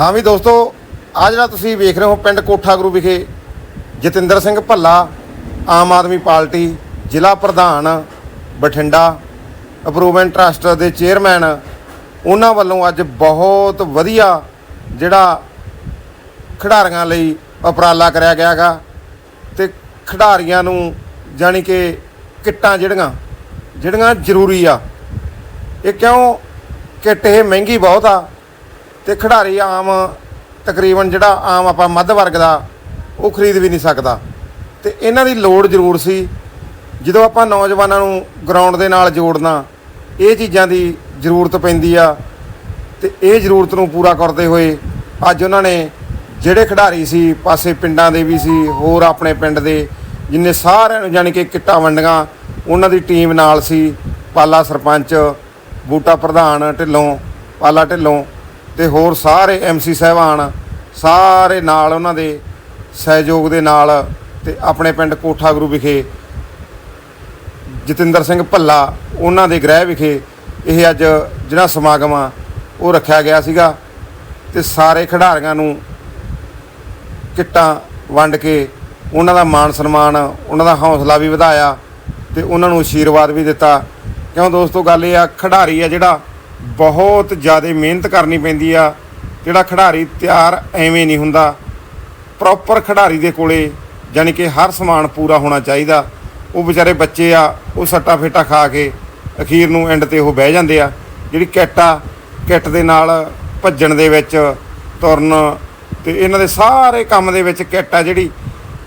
ਹਾਂ ਵੀ ਦੋਸਤੋ ਆ ਜਿਹੜਾ ਤੁਸੀਂ ਵੇਖ ਰਹੇ ਹੋ ਪਿੰਡ ਕੋਠਾ ਗੁਰੂ ਵਿਖੇ, ਜਤਿੰਦਰ ਸਿੰਘ ਭੱਲਾ, ਆਮ ਆਦਮੀ ਪਾਰਟੀ, ਜ਼ਿਲ੍ਹਾ ਪ੍ਰਧਾਨ, ਬਠਿੰਡਾ ਅਪਰੂਵਮੈਂਟ ਟਰਸਟ ਦੇ ਚੇਅਰਮੈਨ ਉਹਨਾਂ ਵੱਲੋਂ ਅੱਜ ਬਹੁਤ ਵਧੀਆ ਜਿਹੜਾ ਖਿਡਾਰੀਆਂ ਲਈ ਉਪਰਾਲਾ ਕਰਿਆ ਗਿਆ ਗਿਆਗਾ ਤੇ ਖਿਡਾਰੀਆਂ ਨੂੰ ਜਾਣੀ ਕਿ ਕਿੱਟਾਂ ਜਿਹੜੀਆਂ ਜਿਹੜੀਆਂ ਜ਼ਰੂਰੀ ਆ। ਇਹ ਕਿਉਂ ਕਿੱਟ ਇਹ ਮਹਿੰਗੀ ਬਹੁਤ ਆ? ਤੇ ਖਿਡਾਰੀ ਆਮ ਤਕਰੀਬਨ ਜਿਹੜਾ ਆਮ ਆਪਾਂ ਮੱਧ ਵਰਗ ਦਾ, ਉਹ ਖਰੀਦ ਵੀ ਨਹੀਂ ਸਕਦਾ। ਤੇ ਇਹਨਾਂ ਦੀ ਲੋੜ ਜ਼ਰੂਰ ਸੀ, ਜਦੋਂ ਆਪਾਂ ਨੌਜਵਾਨਾਂ ਨੂੰ ਗਰਾਊਂਡ ਦੇ ਨਾਲ ਜੋੜਨਾ, ਇਹ ਚੀਜ਼ਾਂ ਦੀ ਜ਼ਰੂਰਤ ਪੈਂਦੀ ਆ। ਤੇ ਇਹ ਜ਼ਰੂਰਤ ਨੂੰ ਪੂਰਾ ਕਰਦੇ ਹੋਏ ਅੱਜ ਉਹਨਾਂ ਨੇ ਜਿਹੜੇ ਖਿਡਾਰੀ ਸੀ, ਪਾਸੇ ਪਿੰਡਾਂ ਦੇ ਵੀ ਸੀ, ਹੋਰ ਆਪਣੇ ਪਿੰਡ ਦੇ, ਜਿੰਨੇ ਸਾਰਿਆਂ ਨੂੰ ਜਾਣੀ ਕਿ ਕਿੱਟਾਂ ਵੰਡੀਆਂ, ਉਹਨਾਂ ਦੀ ਟੀਮ ਨਾਲ ਸੀ। ਪਾਲਾ ਸਰਪੰਚ, ਬੂਟਾ ਪ੍ਰਧਾਨ ਢਿੱਲੋਂ, ਪਾਲਾ ਢਿੱਲੋਂ ਤੇ ਹੋਰ ਸਾਰੇ ਐਮਸੀ ਸਹਿਬਾਨ, ਸਾਰੇ ਨਾਲ ਉਹਨਾਂ ਦੇ ਸਹਿਯੋਗ ਦੇ ਨਾਲ ਤੇ ਆਪਣੇ ਪਿੰਡ ਕੋਠਾ ਗੁਰੂ ਵਿਖੇ, ਜਤਿੰਦਰ ਸਿੰਘ ਭੱਲਾ ਉਹਨਾਂ ਦੇ ਗ੍ਰਹਿ ਵਿਖੇ ਇਹ ਅੱਜ ਜਿਹੜਾ ਸਮਾਗਮ ਆ, ਉਹ ਰੱਖਿਆ ਗਿਆ ਸੀਗਾ ਤੇ ਸਾਰੇ ਖਿਡਾਰੀਆਂ ਨੂੰ ਕਿੱਟਾਂ ਵੰਡ ਕੇ ਉਹਨਾਂ ਦਾ ਮਾਣ ਸਨਮਾਨ, ਉਹਨਾਂ ਦਾ ਹੌਸਲਾ ਵੀ ਵਧਾਇਆ ਤੇ ਉਹਨਾਂ ਨੂੰ ਆਸ਼ੀਰਵਾਦ ਵੀ ਦਿੱਤਾ। ਕਿਉਂ ਦੋਸਤੋ, ਗੱਲ ਇਹ ਆ, ਖਿਡਾਰੀ ਆ ਜਿਹੜਾ ਬਹੁਤ ਜ਼ਿਆਦਾ ਮਿਹਨਤ ਕਰਨੀ ਪੈਂਦੀ ਆ। ਜਿਹੜਾ ਖਿਡਾਰੀ ਤਿਆਰ ਐਵੇਂ ਨਹੀਂ ਹੁੰਦਾ। ਪ੍ਰੋਪਰ ਖਿਡਾਰੀ ਦੇ ਕੋਲੇ ਯਾਨੀ ਕਿ ਹਰ ਸਮਾਨ ਪੂਰਾ ਹੋਣਾ ਚਾਹੀਦਾ। ਉਹ ਵਿਚਾਰੇ ਬੱਚੇ ਆ, ਉਹ ਸੱਟਾ ਫੇਟਾ ਖਾ ਕੇ ਅਖੀਰ ਨੂੰ ਐਂਡ ਤੇ ਉਹ ਬਹਿ ਜਾਂਦੇ ਆ। ਜਿਹੜੀ ਕਿੱਟ ਆ, ਕਿੱਟ ਦੇ ਨਾਲ ਭੱਜਣ ਦੇ ਵਿੱਚ, ਤੁਰਨ ਤੇ ਇਹਨਾਂ ਦੇ ਸਾਰੇ ਕੰਮ ਦੇ ਵਿੱਚ ਕਿੱਟ ਆ ਜਿਹੜੀ,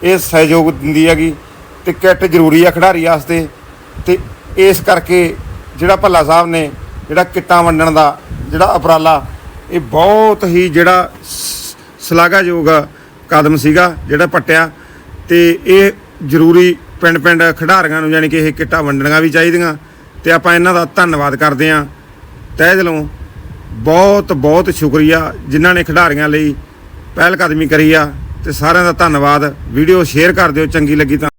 ਇਹ ਸਹਿਯੋਗ ਦਿੰਦੀ ਹੈਗੀ। ਤੇ ਕਿੱਟ ਜ਼ਰੂਰੀ ਆ ਖਿਡਾਰੀ ਵਾਸਤੇ। ਤੇ ਇਸ ਕਰਕੇ ਜਿਹੜਾ ਭੱਲਾ ਸਾਹਿਬ ਨੇ ਜਿਹੜਾ ਕਿੱਟਾਂ ਵੰਡਣ ਦਾ, ਜਿਹੜਾ ਉਪਰਾਲਾ, ਇਹ ਬਹੁਤ ਹੀ ਜਿਹੜਾ ਸ- ਸ਼ਲਾਘਾਯੋਗ ਕਦਮ ਸੀਗਾ ਜਿਹੜਾ ਪੱਟਿਆ। ਤੇ ਇਹ ਜ਼ਰੂਰੀ ਪਿੰਡ ਪਿੰਡ ਖਿਡਾਰੀਆਂ ਨੂੰ ਯਾਨੀ ਕਿ ਇਹ ਕਿੱਟਾਂ ਵੰਡਣੀਆਂ ਵੀ ਚਾਹੀਦੀਆਂ। ਤੇ ਆਪਾਂ ਇਹਨਾਂ ਦਾ ਧੰਨਵਾਦ ਕਰਦੇ ਹਾਂ। ਤਹਿ ਦਿਲੋਂ ਬਹੁਤ ਬਹੁਤ ਸ਼ੁਕਰੀਆ ਜਿਨ੍ਹਾਂ ਨੇ ਖਿਡਾਰੀਆਂ ਲਈ ਪਹਿਲ ਕਦਮੀ ਕਰੀ ਆ। ਤੇ ਸਾਰਿਆਂ ਦਾ ਧੰਨਵਾਦ। ਵੀਡੀਓ ਸ਼ੇਅਰ ਕਰ ਦਿਓ, ਚੰਗੀ ਲੱਗੀ ਤਾਂ।